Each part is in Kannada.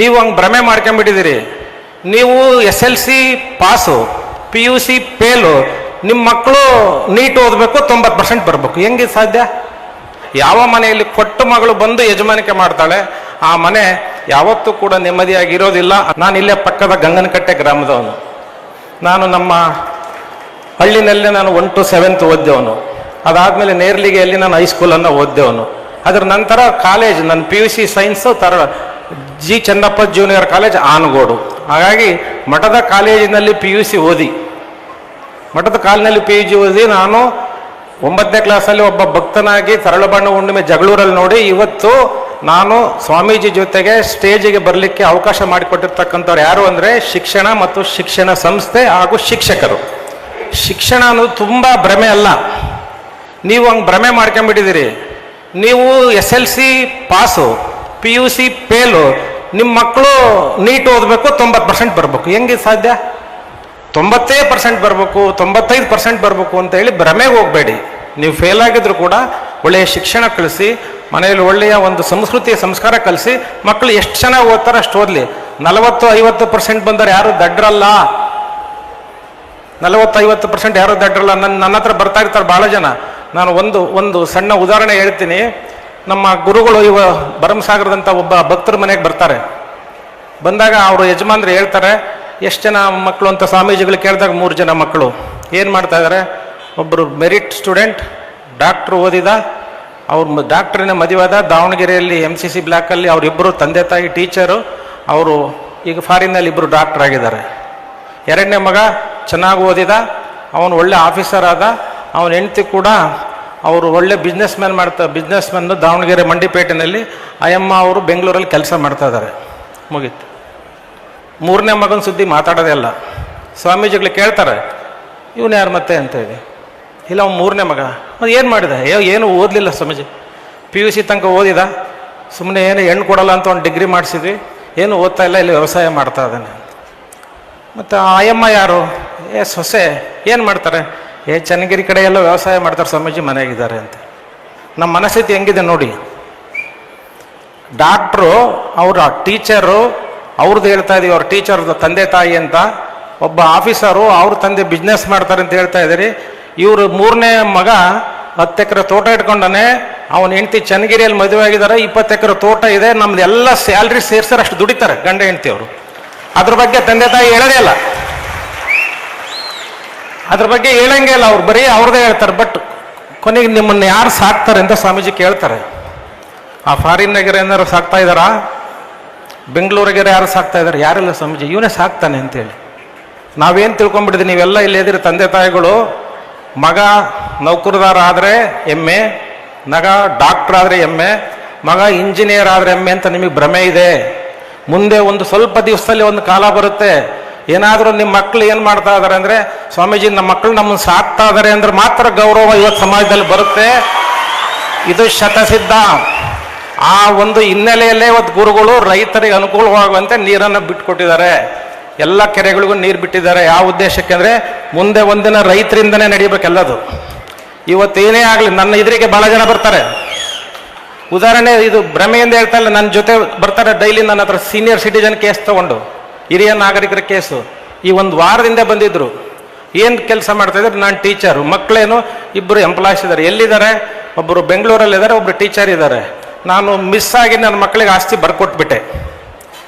ನೀವು ಹಂಗೆ ಭ್ರಮೆ ಮಾಡ್ಕೊಂಬಿಟ್ಟಿದ್ದೀರಿ ನೀವು S L C pass, P U C fail ನಿಮ್ಮ ಮಕ್ಕಳು ನೀಟ್ ಓದಬೇಕು, ತೊಂಬತ್ತು ಪರ್ಸೆಂಟ್ ಬರಬೇಕು. ಹೆಂಗೆ ಸಾಧ್ಯ? ಯಾವ ಮನೆಯಲ್ಲಿ ಕೊಟ್ಟ ಮಗಳು ಬಂದು ಯಜಮಾನಿಕೆ ಮಾಡ್ತಾಳೆ, ಆ ಮನೆ ಯಾವತ್ತೂ ಕೂಡ ನೆಮ್ಮದಿಯಾಗಿರೋದಿಲ್ಲ. ನಾನು ಇಲ್ಲೇ ಪಕ್ಕದ ಗಂಗನಕಟ್ಟೆ ಗ್ರಾಮದವನು. ನಾನು ನಮ್ಮ ಹಳ್ಳಿನಲ್ಲೇ ನಾನು ಒನ್ ಟು ಸೆವೆಂತ್ ಓದ್ದೆವನು. ಅದಾದಮೇಲೆ ನೇರ್ಲಿಗೆಯಲ್ಲಿ ನಾನು ಹೈಸ್ಕೂಲನ್ನು ಓದ್ದೆವನು. ಅದರ ನಂತರ ಕಾಲೇಜ್, ನನ್ನ ಪಿ ಯು ಸಿ ಸೈನ್ಸು ತರ G Channappa junior college Anagodu. ಹಾಗಾಗಿ ಮಠದ ಕಾಲೇಜಿನಲ್ಲಿ ಪಿ ಯು ಸಿ ಓದಿ. ಮಠದ ಕಾಲಿನಲ್ಲಿ ಪಿ ಯು ಜಿ ಓದಿ ನಾನು ಒಂಬತ್ತನೇ ಕ್ಲಾಸಲ್ಲಿ ಒಬ್ಬ ಭಕ್ತನಾಗಿ ತರಳಬಣ್ಣ ಹುಣ್ಣಿಮೆ ಜಗಳೂರಲ್ಲಿ ನೋಡಿ ಇವತ್ತು ನಾನು ಸ್ವಾಮೀಜಿ ಜೊತೆಗೆ ಸ್ಟೇಜಿಗೆ ಬರಲಿಕ್ಕೆ ಅವಕಾಶ ಮಾಡಿಕೊಟ್ಟಿರ್ತಕ್ಕಂಥವ್ರು ಯಾರು ಅಂದರೆ ಶಿಕ್ಷಣ ಮತ್ತು ಶಿಕ್ಷಣ ಸಂಸ್ಥೆ ಹಾಗೂ ಶಿಕ್ಷಕರು. ಶಿಕ್ಷಣ ಅನ್ನೋದು ತುಂಬ ಭ್ರಮೆ ಅಲ್ಲ. ನೀವು ಹಂಗೆ ಭ್ರಮೆ ಮಾಡ್ಕೊಂಬಿಟ್ಟಿದ್ದೀರಿ. ನೀವು S L C pass. P U C fail ನಿಮ್ಮ ಮಕ್ಕಳು ನೀಟ್ ಓದಬೇಕು, ತೊಂಬತ್ತು ಪರ್ಸೆಂಟ್ ಬರಬೇಕು. ಹೆಂಗೆ ಸಾಧ್ಯ? ತೊಂಬತ್ತೇ ಪರ್ಸೆಂಟ್ ಬರಬೇಕು, ತೊಂಬತ್ತೈದು ಪರ್ಸೆಂಟ್ ಬರಬೇಕು ಅಂತ ಹೇಳಿ ಭ್ರಮೆಗೆ ಹೋಗಬೇಡಿ. ನೀವು ಫೇಲ್ ಆಗಿದ್ರು ಕೂಡ ಒಳ್ಳೆಯ ಶಿಕ್ಷಣ ಕಲಿಸಿ, ಮನೆಯಲ್ಲಿ ಒಳ್ಳೆಯ ಒಂದು ಸಂಸ್ಕೃತಿ ಸಂಸ್ಕಾರ ಕಲಿಸಿ, ಮಕ್ಕಳು ಎಷ್ಟು ಚೆನ್ನಾಗಿ ಓದ್ತಾರೆ ಅಷ್ಟು ಓದಲಿ. ನಲವತ್ತು ಐವತ್ತು ಪರ್ಸೆಂಟ್ ಬಂದರೆ ಯಾರು ದಡ್ರಲ್ಲ? ನಲವತ್ತು ಐವತ್ತು ಪರ್ಸೆಂಟ್ ಯಾರು ದಡ್ರಲ್ಲ? ನನ್ನ ನನ್ನ ಹತ್ರ ಬರ್ತಾ ಇರ್ತಾರೆ ಭಾಳ ಜನ. ನಾನು ಒಂದು ಒಂದು ಸಣ್ಣ ಉದಾಹರಣೆ ಹೇಳ್ತೀನಿ. ನಮ್ಮ ಗುರುಗಳು ಇವ ಭರಮಸಾಗರದಂಥ ಒಬ್ಬ ಭಕ್ತರ ಮನೆಗೆ ಬರ್ತಾರೆ. ಬಂದಾಗ ಅವರು ಯಜಮಾನ್ರು ಹೇಳ್ತಾರೆ, ಎಷ್ಟು ಜನ ಮಕ್ಕಳು ಅಂತ ಸ್ವಾಮೀಜಿಗಳು ಕೇಳಿದಾಗ ಮೂರು ಜನ ಮಕ್ಕಳು ಏನು ಮಾಡ್ತಾ ಇದ್ದಾರೆ ಒಬ್ಬರು ಮೆರಿಟ್ ಸ್ಟೂಡೆಂಟ್, ಡಾಕ್ಟ್ರು ಓದಿದ, ಅವ್ರ ಡಾಕ್ಟ್ರಿನ ಮದುವಾದ ದಾವಣಗೆರೆಯಲ್ಲಿ ಎಂ ಸಿ ಸಿ ಬ್ಲಾಕಲ್ಲಿ ಅವರಿಬ್ಬರು ತಂದೆ ತಾಯಿ, ಟೀಚರು, ಅವರು ಈಗ ಫಾರಿನಲ್ಲಿ ಇಬ್ಬರು ಡಾಕ್ಟರ್ ಆಗಿದ್ದಾರೆ. ಎರಡನೇ ಮಗ ಚೆನ್ನಾಗಿ ಓದಿದ, ಅವನು ಒಳ್ಳೆ ಆಫೀಸರ್ ಆದ, ಅವನ ಹೆಂಡತಿ ಕೂಡ ಅವರು ಒಳ್ಳೆ ಬಿಸ್ನೆಸ್ ಮ್ಯಾನ್ ಮಾಡ್ತಾ ಬಿಸ್ನೆಸ್ ಮ್ಯಾನ್ ದಾವಣಗೆರೆ ಮಂಡಿಪೇಟೆಯಲ್ಲಿ ಅಯ್ಯಮ್ಮ ಅವರು ಬೆಂಗಳೂರಲ್ಲಿ ಕೆಲಸ ಮಾಡ್ತಾ ಇದ್ದಾರೆ. ಮುಗೀತು. ಮೂರನೇ ಮಗನ ಸುದ್ದಿ ಮಾತಾಡೋದೇ ಅಲ್ಲ. ಸ್ವಾಮೀಜಿಗಳು ಕೇಳ್ತಾರೆ, ಇವನು ಯಾರು ಮತ್ತೆ ಅಂತ ಹೇಳಿ. ಇಲ್ಲ, ಅವ್ನು ಮೂರನೇ ಮಗ. ಅದು ಏನು ಮಾಡಿದೆ? ಏ, ಏನು ಓದಲಿಲ್ಲ ಸ್ವಾಮೀಜಿ. ಪಿ ಯು ಸಿ ತನಕ ಓದಿದ. ಸುಮ್ಮನೆ ಏನು ಹೆಣ್ಣು ಕೊಡಲ್ಲ ಅಂತ ಒಂದು ಡಿಗ್ರಿ ಮಾಡಿಸಿದ್ವಿ. ಏನು ಓದ್ತಾ ಇಲ್ಲ, ಇಲ್ಲಿ ವ್ಯವಸಾಯ ಮಾಡ್ತಾ ಇದ್ದಾನೆ ಮತ್ತು ಆಯಮ್ಮ ಯಾರು? ಏ, ಸೊಸೆ, ಏನು ಮಾಡ್ತಾರೆ? ಏ ಚನ್ನಗಿರಿ ಕಡೆ ಎಲ್ಲ ವ್ಯವಸಾಯ ಮಾಡ್ತಾರೆ ಸ್ವಾಮೀಜಿ, ಮನೆಯಾಗಿದ್ದಾರೆ ಅಂತ. ನಮ್ಮ ಮನಸ್ಥಿತಿ ಹೆಂಗಿದೆ ನೋಡಿ. ಡಾಕ್ಟ್ರು, ಅವರ ಟೀಚರು ಅವ್ರದ್ದು ಹೇಳ್ತಾ ಇದೀವಿ, ಅವ್ರ ಟೀಚರ್ದು ತಂದೆ ತಾಯಿ ಅಂತ. ಒಬ್ಬ ಆಫೀಸರು, ಅವ್ರ ತಂದೆ ಬಿಸ್ನೆಸ್ ಮಾಡ್ತಾರೆ ಅಂತ ಹೇಳ್ತಾ ಇದ್ದೀರಿ. ಇವರು ಮೂರನೇ ಮಗ ಹತ್ತು ಎಕರೆ ತೋಟ ಇಟ್ಕೊಂಡಾನೆ, ಅವನ ಹೆಂಡತಿ ಚನ್ನಗಿರಿಯಲ್ಲಿ ಮದುವೆ ಆಗಿದ್ದಾರೆ, ಇಪ್ಪತ್ತು ಎಕರೆ ತೋಟ ಇದೆ ನಮ್ದು ಎಲ್ಲ ಸ್ಯಾಲ್ರಿ ಸೇರ್ಸಾರೆ ಅಷ್ಟು ದುಡಿತಾರೆ ಗಂಡ ಹೆಂಡತಿ ಅವರು ಅದ್ರ ಬಗ್ಗೆ ತಂದೆ ತಾಯಿ ಹೇಳೋದೇ ಇಲ್ಲ. ಅದ್ರ ಬಗ್ಗೆ ಹೇಳಂಗೆ ಇಲ್ಲ, ಅವ್ರು ಬರೀ ಅವ್ರದೇ ಹೇಳ್ತಾರೆ ಬಟ್ ಕೊನೆಗೆ ನಿಮ್ಮನ್ನು ಯಾರು ಸಾಕ್ತಾರೆ ಅಂತ ಸ್ವಾಮೀಜಿ ಕೇಳ್ತಾರೆ. ಆ ಫಾರಿನ್ನಾಗಿರೋ ಏನಾರು ಸಾಕ್ತಾ ಇದ್ದಾರಾ? ಬೆಂಗಳೂರಿಗೆರೆ ಯಾರು ಸಾಕ್ತಾ ಇದ್ದಾರೆ? ಯಾರೆಲ್ಲ ಸ್ವಾಮೀಜಿ, ಇವನೇ ಸಾಕ್ತಾನೆ ಅಂತೇಳಿ. ನಾವೇನು ತಿಳ್ಕೊಂಬಿಡಿದ್ವಿ ನೀವೆಲ್ಲ ಇಲ್ಲಿ ಎದಿರಿ ತಂದೆ ತಾಯಿಗಳು. ಮಗ ನೌಕರದಾರ ಆದರೆ ಎಮ್ಮೆ ಮಗ ಡಾಕ್ಟರ್ ಆದರೆ ಎಮ್ಮೆ, ಮಗ ಇಂಜಿನಿಯರ್ ಆದರೆ ಎಮ್ಮೆ ಅಂತ ನಿಮಗೆ ಭ್ರಮೆ ಇದೆ. ಮುಂದೆ ಒಂದು ಸ್ವಲ್ಪ ದಿವಸದಲ್ಲಿ ಒಂದು ಕಾಲ ಬರುತ್ತೆ. ಏನಾದರೂ ನಿಮ್ಮ ಮಕ್ಕಳು ಏನು ಮಾಡ್ತಾ ಇದ್ದಾರೆ ಅಂದರೆ, ಸ್ವಾಮೀಜಿ ನಮ್ಮ ಮಕ್ಕಳು ನಮ್ಮನ್ನು ಸಾಕ್ತಾ ಇದ್ದಾರೆ ಅಂದ್ರೆ ಮಾತ್ರ ಗೌರವ ಇವತ್ತು ಸಮಾಜದಲ್ಲಿ ಬರುತ್ತೆ. ಇದು ಶತಸಿದ್ಧ. ಆ ಒಂದು ಹಿನ್ನೆಲೆಯಲ್ಲೇ ಇವತ್ತು ಗುರುಗಳು ರೈತರಿಗೆ ಅನುಕೂಲವಾಗುವಂತೆ ನೀರನ್ನು ಬಿಟ್ಕೊಟ್ಟಿದ್ದಾರೆ. ಎಲ್ಲ ಕೆರೆಗಳಿಗೂ ನೀರು ಬಿಟ್ಟಿದ್ದಾರೆ. ಯಾವ ಉದ್ದೇಶಕ್ಕೆ ಅಂದರೆ, ಮುಂದೆ ಒಂದಿನ ರೈತರಿಂದನೇ ನಡಿಬೇಕೆಲ್ಲದು ಇವತ್ತೇನೇ ಆಗಲಿ, ನನ್ನ ಇದರಿಗೆ ಭಾಳ ಜನ ಬರ್ತಾರೆ. ಉದಾಹರಣೆ, ಇದು ಭ್ರಮೆಯಿಂದ ಹೇಳ್ತಾ ಇಲ್ಲ ನನ್ನ ಜೊತೆ ಬರ್ತಾರೆ ಡೈಲಿ ನನ್ನ ಹತ್ರ ಸೀನಿಯರ್ ಸಿಟಿಜನ್ ಕೇಸ್ ತಗೊಂಡು. ಹಿರಿಯ ನಾಗರಿಕರ ಕೇಸು. ಈ ಒಂದು ವಾರದಿಂದ ಬಂದಿದ್ರು. ಏನು ಕೆಲಸ ಮಾಡ್ತಾ ಇದ್ದಾರೆ? ನಾನು ಟೀಚರು. ಮಕ್ಕಳೇನು ಇಬ್ಬರು ಎಂಪ್ಲಾಯ್ಸ್ ಇದ್ದಾರೆ. ಎಲ್ಲಿದ್ದಾರೆ? ಒಬ್ಬರು ಬೆಂಗಳೂರಲ್ಲಿದ್ದಾರೆ ಒಬ್ಬರು ಟೀಚರ್ ಇದ್ದಾರೆ. ನಾನು ಮಿಸ್ ಆಗಿ ನನ್ನ ಮಕ್ಕಳಿಗೆ ಆಸ್ತಿ ಬರ್ಕೊಟ್ಬಿಟ್ಟೆ.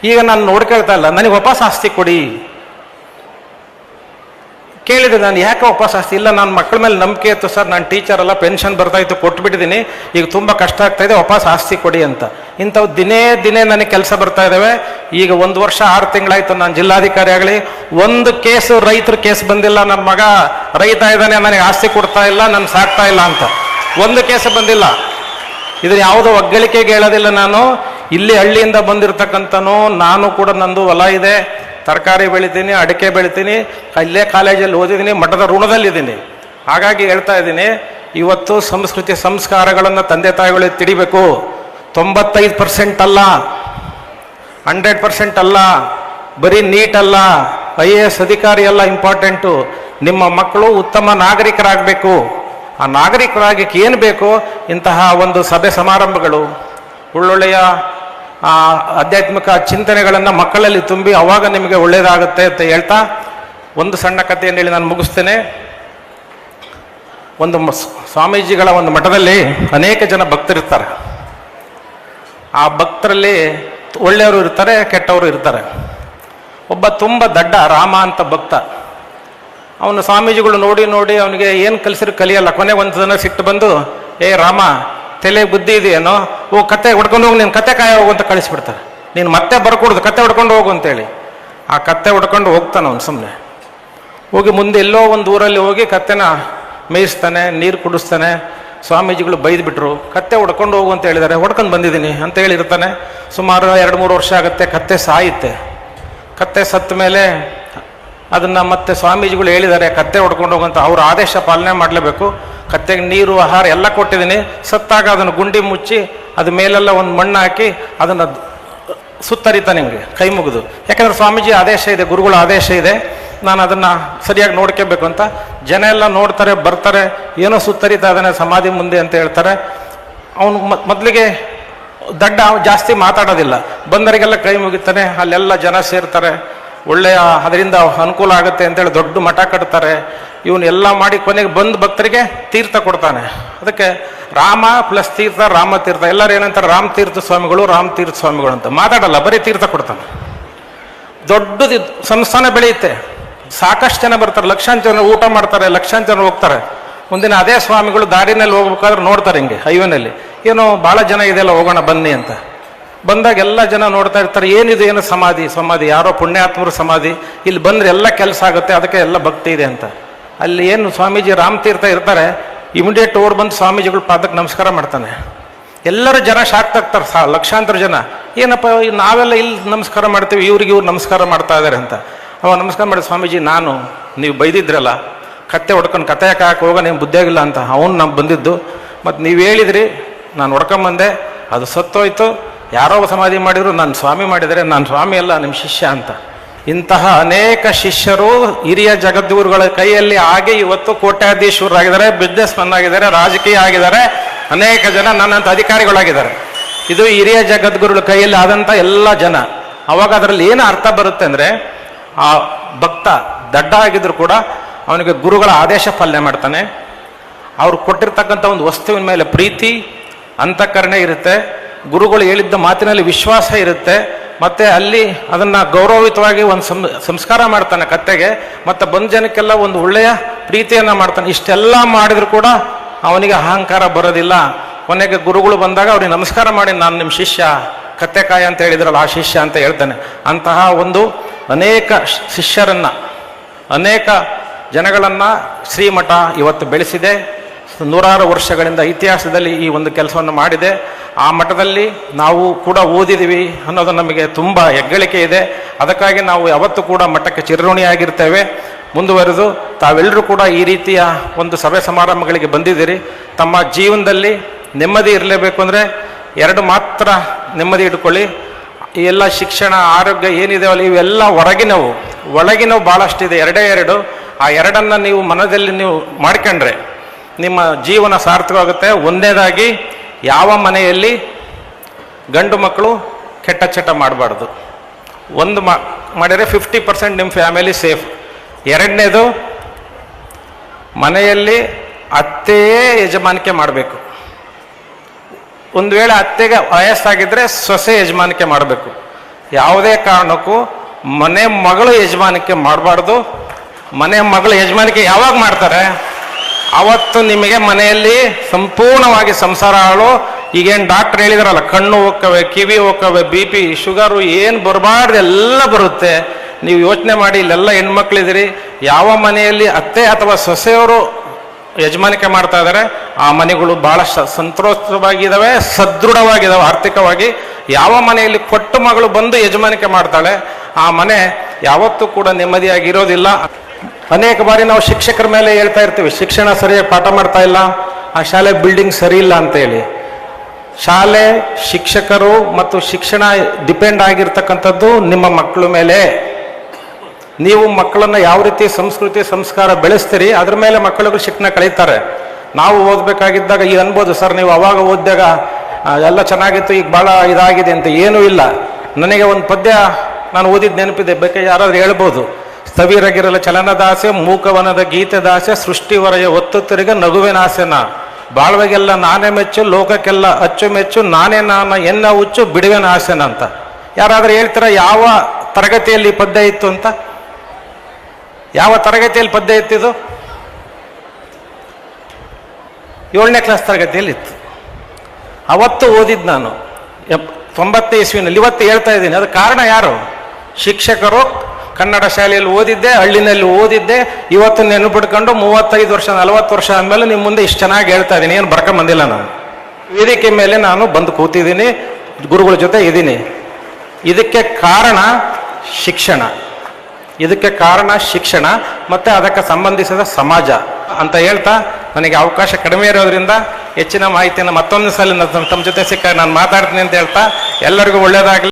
ಈಗ ನಾನು ನೋಡ್ಕೊಳ್ತಾ ಇಲ್ಲ. ನನಗೆ ವಾಪಸ್ ಆಸ್ತಿ ಕೊಡಿ. ಕೇಳಿದೆ, ನಾನು ಯಾಕೆ ವಾಪಸ್ ಆಸ್ತಿ? ಇಲ್ಲ ನನ್ನ ಮಕ್ಕಳ ಮೇಲೆ ನಂಬಿಕೆ ಇತ್ತು ಸರ್. ನಾನು ಟೀಚರ್ ಎಲ್ಲ ಪೆನ್ಷನ್ ಬರ್ತಾ ಇತ್ತು, ಕೊಟ್ಬಿಟ್ಟಿದ್ದೀನಿ. ಈಗ ತುಂಬ ಕಷ್ಟ ಆಗ್ತಾ ಇದೆ, ವಾಪಸ್ ಆಸ್ತಿ ಕೊಡಿ ಅಂತ. ಇಂಥವು ದಿನೇ ದಿನೇ ನನಗೆ ಕೆಲಸ ಬರ್ತಾ ಇದ್ದಾವೆ ಈಗ ಒಂದು ವರ್ಷ, ಆರು ತಿಂಗಳಾಯ್ತು, ನಾನು ಜಿಲ್ಲಾಧಿಕಾರಿ ಆಗಲಿ. ಒಂದು ಕೇಸು, ರೈತರ ಕೇಸ್ ಬಂದಿಲ್ಲ ನನ್ನ ಮಗ ರೈತ ಇದ್ದಾನೆ, ನನಗೆ ಆಸ್ತಿ ಕೊಡ್ತಾ ಇಲ್ಲ, ನಾನು ಸಾಕ್ತಾ ಇಲ್ಲ ಅಂತ. ಒಂದು ಕೇಸ್ ಬಂದಿಲ್ಲ. ಇದನ್ನ ಯಾವುದೋ ಒಗ್ಗಳಿಕೆಗೆ ಹೇಳೋದಿಲ್ಲ ನಾನು. ಇಲ್ಲಿ ಹಳ್ಳಿಯಿಂದ ಬಂದಿರತಕ್ಕಂಥನು, ನಾನು ಕೂಡ ನಂದು ಹೊಲ ಇದೆ. ತರಕಾರಿ ಬೆಳಿತೀನಿ, ಅಡಿಕೆ ಬೆಳಿತೀನಿ, ಅಲ್ಲೇ ಕಾಲೇಜಲ್ಲಿ ಓದಿದ್ದೀನಿ, ಮಠದ ಋಣದಲ್ಲಿದ್ದೀನಿ. ಹಾಗಾಗಿ ಹೇಳ್ತಾ ಇದ್ದೀನಿ, ಇವತ್ತು ಸಂಸ್ಕೃತಿ ಸಂಸ್ಕಾರಗಳನ್ನು ತಂದೆ ತಾಯಿಗಳು ತಿಳಿಬೇಕು. ತೊಂಬತ್ತೈದು ಪರ್ಸೆಂಟ್ ಅಲ್ಲ, ಹಂಡ್ರೆಡ್ ಪರ್ಸೆಂಟ್ ಅಲ್ಲ, ಬರೀ ನೀಟ್ ಅಲ್ಲ, ಐ ಎ ಎಸ್ ಅಧಿಕಾರಿ ಅಲ್ಲ ಇಂಪಾರ್ಟೆಂಟು. ನಿಮ್ಮ ಮಕ್ಕಳು ಉತ್ತಮ ನಾಗರಿಕರಾಗಬೇಕು. ಆ ನಾಗರಿಕರಾಗಿ ಏನು ಬೇಕು? ಇಂತಹ ಒಂದು ಸಭೆ ಸಮಾರಂಭಗಳು. ಒಳ್ಳೊಳ್ಳೆಯ ಆ ಆಧ್ಯಾತ್ಮಿಕ ಚಿಂತನೆಗಳನ್ನು ಮಕ್ಕಳಲ್ಲಿ ತುಂಬಿ ಅವಾಗ ನಿಮಗೆ ಒಳ್ಳೆಯದಾಗುತ್ತೆ ಅಂತ ಹೇಳ್ತಾ ಒಂದು ಸಣ್ಣ ಕಥೆಯನ್ನು ಹೇಳಿ ನಾನು ಮುಗಿಸ್ತೇನೆ. ಒಂದು ಸ್ವಾಮೀಜಿಗಳ ಒಂದು ಮಠದಲ್ಲಿ ಅನೇಕ ಜನ ಭಕ್ತರಿರ್ತಾರೆ. ಆ ಭಕ್ತರಲ್ಲಿ ಒಳ್ಳೆಯವರು ಇರ್ತಾರೆ, ಕೆಟ್ಟವರು ಇರ್ತಾರೆ. ಒಬ್ಬ ತುಂಬ ದಡ್ಡ ರಾಮ ಅಂತ ಭಕ್ತ. ಅವನು ಸ್ವಾಮೀಜಿಗಳು ನೋಡಿ ನೋಡಿ ಅವನಿಗೆ ಏನು ಕಲಿಸಿದ್ರು ಕಲಿಯಲ್ಲ. ಕೊನೆ ಒಂದು ದಿನ ಸಿಟ್ಟು ಬಂದು, ಏ ರಾಮ ತಲೆ ಬುದ್ಧಿ ಇದೆಯೇನೋ, ಓ ಕತೆ ಹೊಡ್ಕೊಂಡು ಹೋಗಿ, ನೀನು ಕತೆ ಕಾಯ ಹೋಗು ಅಂತ ಕಳಿಸ್ಬಿಡ್ತಾರೆ. ನೀನು ಮತ್ತೆ ಬರ್ಕೊಡ್ದು ಕತೆ ಹೊಡ್ಕೊಂಡು ಹೋಗು ಅಂತೇಳಿ. ಆ ಕತ್ತೆ ಹೊಡ್ಕೊಂಡು ಹೋಗ್ತಾನೆ ಅವನು ಸುಮ್ಮನೆ ಹೋಗಿ ಮುಂದೆ ಎಲ್ಲೋ ಒಂದು ಊರಲ್ಲಿ ಹೋಗಿ ಕತ್ತೆನ ಮೇಯಿಸ್ತಾನೆ, ನೀರು ಕುಡಿಸ್ತಾನೆ, ಸ್ವಾಮೀಜಿಗಳು ಬೈದ್ಬಿಟ್ರು, ಕತ್ತೆ ಹೊಡ್ಕೊಂಡು ಹೋಗು ಅಂತ ಹೇಳಿದ್ದಾರೆ, ಹೊಡ್ಕೊಂಡು ಬಂದಿದ್ದೀನಿ ಅಂತ ಹೇಳಿರ್ತಾನೆ. ಸುಮಾರು ಎರಡು ಮೂರು ವರ್ಷ ಆಗುತ್ತೆ, ಕತ್ತೆ ಸಾಯುತ್ತೆ. ಕತ್ತೆ ಸತ್ತ ಮೇಲೆ ಅದನ್ನು ಮತ್ತೆ ಸ್ವಾಮೀಜಿಗಳು ಹೇಳಿದ್ದಾರೆ, ಕತ್ತೆ ಹೊಡ್ಕೊಂಡು ಹೋಗಂತ ಅವ್ರ ಆದೇಶ ಪಾಲನೆ ಮಾಡಲೇಬೇಕು. ಕತ್ತೆಗೆ ನೀರು, ಆಹಾರ ಎಲ್ಲ ಕೊಟ್ಟಿದ್ದೀನಿ. ಸತ್ತಾಗ ಅದನ್ನು ಗುಂಡಿ ಮುಚ್ಚಿ ಅದ ಮೇಲೆಲ್ಲ ಒಂದು ಮಣ್ಣು ಹಾಕಿ ಅದನ್ನು ಸುತ್ತರಿತ ನಿಮಗೆ, ಕೈ ಮುಗಿದು. ಯಾಕಂದ್ರೆ ಸ್ವಾಮೀಜಿ ಆದೇಶ ಇದೆ, ಗುರುಗಳ ಆದೇಶ ಇದೆ. ನಾನು ಅದನ್ನು ಸರಿಯಾಗಿ ನೋಡ್ಕೋಬೇಕು ಅಂತ. ಜನ ಎಲ್ಲ ನೋಡ್ತಾರೆ, ಬರ್ತಾರೆ, ಏನೋ ಸುತ್ತರಿತಾ ಅದನ್ನು ಸಮಾಧಿ ಮುಂದೆ ಅಂತ ಹೇಳ್ತಾರೆ. ಅವನು ಮೊದಲಿಗೆ ದಡ್ಡ ಜಾಸ್ತಿ ಮಾತಾಡೋದಿಲ್ಲ. ಬಂದರಿಗೆಲ್ಲ ಕೈ ಮುಗಿತಾನೆ, ಅಲ್ಲೆಲ್ಲ ಜನ ಸೇರ್ತಾರೆ. ಒಳ್ಳೆಯ ಅದರಿಂದ ಅನುಕೂಲ ಆಗುತ್ತೆ ಅಂತೇಳಿ ದೊಡ್ಡ ಮಠ ಕಟ್ತಾರೆ. ಇವನ್ನೆಲ್ಲ ಮಾಡಿ ಕೊನೆಗೆ ಬಂದು ಭಕ್ತರಿಗೆ ತೀರ್ಥ ಕೊಡ್ತಾನೆ. ಅದಕ್ಕೆ ರಾಮ ಪ್ಲಸ್ ತೀರ್ಥ, ರಾಮ ತೀರ್ಥ, ಎಲ್ಲರೂ ಏನಂತಾರೆ, ರಾಮ ತೀರ್ಥ ಸ್ವಾಮಿಗಳು, ರಾಮ ತೀರ್ಥ ಸ್ವಾಮಿಗಳು ಅಂತ ಮಾತಾಡಲ್ಲ, ಬರೀ ತೀರ್ಥ ಕೊಡ್ತಾನೆ. ದೊಡ್ಡದು ಸಂಸ್ಥಾನ ಬೆಳೆಯುತ್ತೆ. ಸಾಕಷ್ಟು ಜನ ಬರ್ತಾರೆ, ಲಕ್ಷಾಂತರ ಜನ ಊಟ ಮಾಡ್ತಾರೆ, ಲಕ್ಷಾಂತರ ಜನ ಹೋಗ್ತಾರೆ. ಮುಂದಿನ ಅದೇ ಸ್ವಾಮಿಗಳು ದಾರಿನಲ್ಲಿ ಹೋಗ್ಬೇಕಾದ್ರೆ ನೋಡ್ತಾರೆ ಹಿಂಗೆ, ಹೈವೇನಲ್ಲಿ. ಏನೋ ಭಾಳ ಜನ ಇದೆಲ್ಲ ಹೋಗೋಣ ಬನ್ನಿ ಅಂತ. ಬಂದಾಗ ಎಲ್ಲ ಜನ ನೋಡ್ತಾ ಇರ್ತಾರೆ, ಏನಿದು, ಏನು ಸಮಾಧಿ? ಸಮಾಧಿ, ಯಾರೋ ಪುಣ್ಯಾತ್ಮರ ಸಮಾಧಿ. ಇಲ್ಲಿ ಬಂದರೆ ಎಲ್ಲ ಕೆಲಸ ಆಗುತ್ತೆ, ಅದಕ್ಕೆ ಎಲ್ಲ ಭಕ್ತಿ ಇದೆ ಅಂತ. ಅಲ್ಲಿ ಏನು ಸ್ವಾಮೀಜಿ ರಾಮತೀರ್ಥ ಇರ್ತಾರೆ ಇಮಿಡಿಯೇಟ್ ಓಡ್ ಬಂದು ಸ್ವಾಮೀಜಿಗಳು ಪಾದಕ್ಕೆ ನಮಸ್ಕಾರ ಮಾಡ್ತಾನೆ. ಎಲ್ಲರೂ ಜನ ಶಾಕ್ ಆಗ್ತಾರೆ, ಸಾ ಲಕ್ಷಾಂತರ ಜನ. ಏನಪ್ಪ ನಾವೆಲ್ಲ ಇಲ್ಲಿ ನಮಸ್ಕಾರ ಮಾಡ್ತೀವಿ, ಇವ್ರಿಗೆ ಇವ್ರು ನಮಸ್ಕಾರ ಮಾಡ್ತಾ ಇದ್ದಾರೆ ಅಂತ. ಅವ ನಮಸ್ಕಾರ ಮಾಡಿ, ಸ್ವಾಮೀಜಿ, ನಾನು, ನೀವು ಬೈದಿದ್ರಲ್ಲ, ಕತ್ತೆ ಹೊಡ್ಕೊಂಡು ಕತೆ ಯಾಕೆ ಹಾಕಿ ಹೋಗ ನೀವು ಬುದ್ಧಿಯಾಗಿಲ್ಲ ಅಂತ. ಅವನು ನಮ್ಗೆ ಬಂದಿದ್ದು. ಮತ್ತು ನೀವು ಹೇಳಿದ್ರಿ, ನಾನು ಹೊಡ್ಕೊಂಬಂದೆ, ಅದು ಸತ್ತೋಯ್ತು. ಯಾರೋ ಸಮಾಧಿ ಮಾಡಿದ್ರು, ನಾನು ಸ್ವಾಮಿ ಮಾಡಿದರೆ ನಾನು ಸ್ವಾಮಿ ಅಲ್ಲ ನಿಮ್ಮ ಶಿಷ್ಯ ಅಂತ. ಇಂತಹ ಅನೇಕ ಶಿಷ್ಯರು ಹಿರಿಯ ಜಗದ್ಗುರುಗಳ ಕೈಯಲ್ಲಿ ಆಗಿ ಇವತ್ತು ಕೋಟ್ಯಾಧೀಶ್ವರಾಗಿದ್ದಾರೆ ಬಿಸ್ನೆಸ್ ಮನ್ ಆಗಿದ್ದಾರೆ, ರಾಜಕೀಯ ಆಗಿದ್ದಾರೆ, ಅನೇಕ ಜನ ನನ್ನಂಥ ಅಧಿಕಾರಿಗಳಾಗಿದ್ದಾರೆ. ಇದು ಹಿರಿಯ ಜಗದ್ಗುರುಗಳ ಕೈಯಲ್ಲಿ ಆದಂಥ ಎಲ್ಲ ಜನ. ಅವಾಗ ಅದರಲ್ಲಿ ಏನು ಅರ್ಥ ಬರುತ್ತೆ ಅಂದರೆ, ಆ ಭಕ್ತ ದಡ್ಡ ಆಗಿದ್ರು ಕೂಡ ಅವನಿಗೆ ಗುರುಗಳ ಆದೇಶ ಪಾಲನೆ ಮಾಡ್ತಾನೆ. ಅವ್ರು ಕೊಟ್ಟಿರ್ತಕ್ಕಂಥ ಒಂದು ವಸ್ತುವಿನ ಮೇಲೆ ಪ್ರೀತಿ, ಅಂತಃಕರಣೆ ಇರುತ್ತೆ. ಗುರುಗಳು ಹೇಳಿದ್ದ ಮಾತಿನಲ್ಲಿ ವಿಶ್ವಾಸ ಇರುತ್ತೆ, ಮತ್ತೆ ಅಲ್ಲಿ ಅದನ್ನ ಗೌರವಯುತವಾಗಿ ಒಂದು ಸಂಸ್ಕಾರ ಮಾಡ್ತಾನೆ ಕತ್ತೆಗೆ, ಮತ್ತೆ ಬಂದ ಜನಕ್ಕೆಲ್ಲ ಒಂದು ಒಳ್ಳೆಯ ಪ್ರೀತಿಯನ್ನು ಮಾಡ್ತಾನೆ. ಇಷ್ಟೆಲ್ಲ ಮಾಡಿದರೂ ಕೂಡ ಅವನಿಗೆ ಅಹಂಕಾರ ಬರೋದಿಲ್ಲ. ಕೊನೆಗೆ ಗುರುಗಳು ಬಂದಾಗ ಅವ್ರಿಗೆ ನಮಸ್ಕಾರ ಮಾಡಿ, ನಾನು ನಿಮ್ಮ ಶಿಷ್ಯ ಕತ್ತೆಕಾಯ ಅಂತ ಹೇಳಿದ್ರಲ್ಲ, ಆ ಶಿಷ್ಯ ಅಂತ ಹೇಳ್ತಾನೆ. ಅಂತಹ ಒಂದು ಅನೇಕ ಶಿಷ್ಯರನ್ನ, ಅನೇಕ ಜನಗಳನ್ನು ಶ್ರೀಮಠ ಇವತ್ತು ಬೆಳೆಸಿದೆ. ನೂರಾರು ವರ್ಷಗಳಿಂದ ಇತಿಹಾಸದಲ್ಲಿ ಈ ಒಂದು ಕೆಲಸವನ್ನು ಮಾಡಿದೆ. ಆ ಮಠದಲ್ಲಿ ನಾವು ಕೂಡ ಓದಿದ್ದೀವಿ ಅನ್ನೋದು ನಮಗೆ ತುಂಬ ಹೆಗ್ಗಳಿಕೆ ಇದೆ. ಅದಕ್ಕಾಗಿ ನಾವು ಯಾವತ್ತೂ ಕೂಡ ಮಠಕ್ಕೆ ಚಿರಋಣಿಯಾಗಿರ್ತೇವೆ. ಮುಂದುವರೆದು ತಾವೆಲ್ಲರೂ ಕೂಡ ಈ ರೀತಿಯ ಒಂದು ಸಭೆ ಸಮಾರಂಭಗಳಿಗೆ ಬಂದಿದ್ದೀರಿ. ತಮ್ಮ ಜೀವನದಲ್ಲಿ ನೆಮ್ಮದಿ ಇರಲೇಬೇಕು ಅಂದರೆ ಎರಡು ಮಾತ್ರ ನೆಮ್ಮದಿ ಇಟ್ಕೊಳ್ಳಿ. ಈ ಎಲ್ಲ ಶಿಕ್ಷಣ, ಆರೋಗ್ಯ ಏನಿದೆವಲ್ಲ ಇವೆಲ್ಲ ಹೊರಗಿನವು, ಒಳಗಿನವು ಭಾಳಷ್ಟಿದೆ ಎರಡೇ ಎರಡು. ಆ ಎರಡನ್ನು ನೀವು ಮನದಲ್ಲಿ ನೀವು ಮಾಡ್ಕೊಂಡ್ರೆ ನಿಮ್ಮ ಜೀವನ ಸಾರ್ಥಕವಾಗುತ್ತೆ. ಒಂದನೇದಾಗಿ ಯಾವ ಮನೆಯಲ್ಲಿ ಗಂಡು ಮಕ್ಕಳು ಕೆಟ್ಟ ಚಟ ಮಾಡಬಾರ್ದು? ಒಂದು ಮಾಡಿದರೆ ಫಿಫ್ಟಿ ಪರ್ಸೆಂಟ್ ನಿಮ್ಮ ಫ್ಯಾಮಿಲಿ ಸೇಫ್ ಎರಡನೇದು, ಮನೆಯಲ್ಲಿ ಅತ್ತೆಯೇ ಯಜಮಾನಿಕೆ ಮಾಡಬೇಕು. ಒಂದು ವೇಳೆ ಅತ್ತೆಗೆ ವಯಸ್ಸಾಗಿದ್ದರೆ ಸೊಸೆ ಯಜಮಾನಿಕೆ ಮಾಡಬೇಕು. ಯಾವುದೇ ಕಾರಣಕ್ಕೂ ಮನೆ ಮಗಳು ಯಜಮಾನಿಕೆ ಮಾಡಬಾರ್ದು. ಮನೆ ಮಗಳು ಯಜಮಾನಿಕೆ ಯಾವಾಗ ಮಾಡ್ತಾರೆ? ಅವತ್ತು ನಿಮಗೆ ಮನೆಯಲ್ಲಿ ಸಂಪೂರ್ಣವಾಗಿ ಸಂಸಾರ ಹಾಳು ಈಗೇನು ಡಾಕ್ಟರ್ ಹೇಳಿದಾರಲ್ಲ, ಕಣ್ಣು ಹೋಗ್ತವೆ, ಕಿವಿ ಹೋಗ್ತವೆ ಬಿ ಪಿ ಶುಗರು ಏನು ಬರಬಾರ್ದು, ಎಲ್ಲ ಬರುತ್ತೆ. ನೀವು ಯೋಚನೆ ಮಾಡಿ, ಇಲ್ಲೆಲ್ಲ ಹೆಣ್ಮಕ್ಳಿದ್ರಿ ಯಾವ ಮನೆಯಲ್ಲಿ ಅತ್ತೆ ಅಥವಾ ಸೊಸೆಯವರು ಯಜಮಾನಿಕೆ ಮಾಡ್ತಾ ಇದ್ದಾರೆ, ಆ ಮನೆಗಳು ಬಹಳ ಸಂತೋಷವಾಗಿದ್ದಾವೆ ಸದೃಢವಾಗಿದ್ದಾವೆ ಆರ್ಥಿಕವಾಗಿ. ಯಾವ ಮನೆಯಲ್ಲಿ ಕೊಟ್ಟು ಮಗಳು ಬಂದು ಯಜಮಾನಿಕೆ ಮಾಡ್ತಾಳೆ, ಆ ಮನೆ ಯಾವತ್ತೂ ಕೂಡ ನೆಮ್ಮದಿಯಾಗಿರೋದಿಲ್ಲ ಅನೇಕ ಬಾರಿ ನಾವು ಶಿಕ್ಷಕರ ಮೇಲೆ ಹೇಳ್ತಾ ಇರ್ತೀವಿ, ಶಿಕ್ಷಣ ಸರಿಯಾಗಿ ಪಾಠ ಮಾಡ್ತಾ ಇಲ್ಲ, ಆ ಶಾಲೆ ಬಿಲ್ಡಿಂಗ್ ಸರಿ ಇಲ್ಲ ಅಂತ ಹೇಳಿ. ಶಾಲೆ ಶಿಕ್ಷಕರು ಮತ್ತು ಶಿಕ್ಷಣ ಡಿಪೆಂಡ್ ಆಗಿರ್ತಕ್ಕಂಥದ್ದು ನಿಮ್ಮ ಮಕ್ಕಳ ಮೇಲೆ. ನೀವು ಮಕ್ಕಳನ್ನು ಯಾವ ರೀತಿ ಸಂಸ್ಕೃತಿ, ಸಂಸ್ಕಾರ ಬೆಳೆಸ್ತೀರಿ, ಅದ್ರ ಮೇಲೆ ಮಕ್ಕಳಿಗೂ ಶಿಕ್ಷಣ ಕಳೀತಾರೆ. ನಾವು ಓದಬೇಕಾಗಿದ್ದಾಗ ಈ ಅನ್ಬೋದು, ಸರ್, ನೀವು ಅವಾಗ ಓದಿದಾಗ ಎಲ್ಲ ಚೆನ್ನಾಗಿತ್ತು, ಈಗ ಭಾಳ ಇದಾಗಿದೆ ಅಂತ ಏನೂ ಇಲ್ಲ. ನನಗೆ ಒಂದು ಪದ್ಯ ನಾನು ಓದಿದ ನೆನಪಿದೆ, ಬೇಕಾದ್ರೆ ಯಾರಾದರೂ ಹೇಳ್ಬೋದು. ಸ್ಥವಿರಗಿರಲ ಚಲನದಾಸೆ ಮೂಕವನದ ಗೀತದಾಸೆ ಸೃಷ್ಟಿವರಯ ಒತ್ತು ತಿರುಗ ನಗುವಿನಾಸೆನ ಬಾಳ್ವೆಗೆಲ್ಲ ನಾನೇ ಮೆಚ್ಚು, ಲೋಕಕ್ಕೆಲ್ಲ ಅಚ್ಚುಮೆಚ್ಚು ನಾನೇ ನಾನ, ಎನ್ನ ಹುಚ್ಚು ಬಿಡುವೆನ ಆಸೆನ ಅಂತ ಯಾರಾದರೂ ಹೇಳ್ತೀರಾ, ಯಾವ ತರಗತಿಯಲ್ಲಿ ಪದ್ಯ ಇತ್ತು ಅಂತ? ಯಾವ ತರಗತಿಯಲ್ಲಿ ಪದ್ಯ ಇತ್ತಿದು ಏಳನೇ ಕ್ಲಾಸ್ ತರಗತಿಯಲ್ಲಿ ಇತ್ತು. ಅವತ್ತು ಓದಿದ್ದು ನಾನು. ತೊಂಬತ್ತನೇ ಇಸ್ವಿನಲ್ಲಿ, ಇವತ್ತು ಹೇಳ್ತಾ ಇದ್ದೀನಿ. ಅದು ಕಾರಣ ಯಾರು? ಶಿಕ್ಷಕರು ಕನ್ನಡ ಶಾಲೆಯಲ್ಲಿ ಓದಿದ್ದೆ, ಹಳ್ಳಿನಲ್ಲಿ ಓದಿದ್ದೆ. ಇವತ್ತು ನೆನಪಿಟ್ಕೊಂಡು ಮೂವತ್ತೈದು ವರ್ಷ, ನಲವತ್ತು ವರ್ಷ ಆದಮೇಲೆ ನಿಮ್ಮ ಮುಂದೆ ಇಷ್ಟು ಚೆನ್ನಾಗಿ ಹೇಳ್ತಾ ಇದ್ದೀನಿ ಏನು ಬರ್ಕೊಂಬಂದಿಲ್ಲ ನಾನು. ವೇದಿಕೆ ಮೇಲೆ ನಾನು ಬಂದು ಕೂತಿದ್ದೀನಿ, ಗುರುಗಳ ಜೊತೆ ಇದ್ದೀನಿ ಇದಕ್ಕೆ ಕಾರಣ ಶಿಕ್ಷಣ. ಇದಕ್ಕೆ ಕಾರಣ ಶಿಕ್ಷಣ, ಮತ್ತು ಅದಕ್ಕೆ ಸಂಬಂಧಿಸಿದ ಸಮಾಜ ಅಂತ ಹೇಳ್ತಾ ನನಗೆ ಅವಕಾಶ ಕಡಿಮೆ ಇರೋದ್ರಿಂದ ಹೆಚ್ಚಿನ ಮಾಹಿತಿಯನ್ನು ಮತ್ತೊಂದು ಸಲ ತಮ್ಮ ಜೊತೆ ಸಿಕ್ಕ ನಾನು ಮಾತಾಡ್ತೀನಿ ಅಂತ ಹೇಳ್ತಾ ಎಲ್ಲರಿಗೂ ಒಳ್ಳೇದಾಗಲಿ.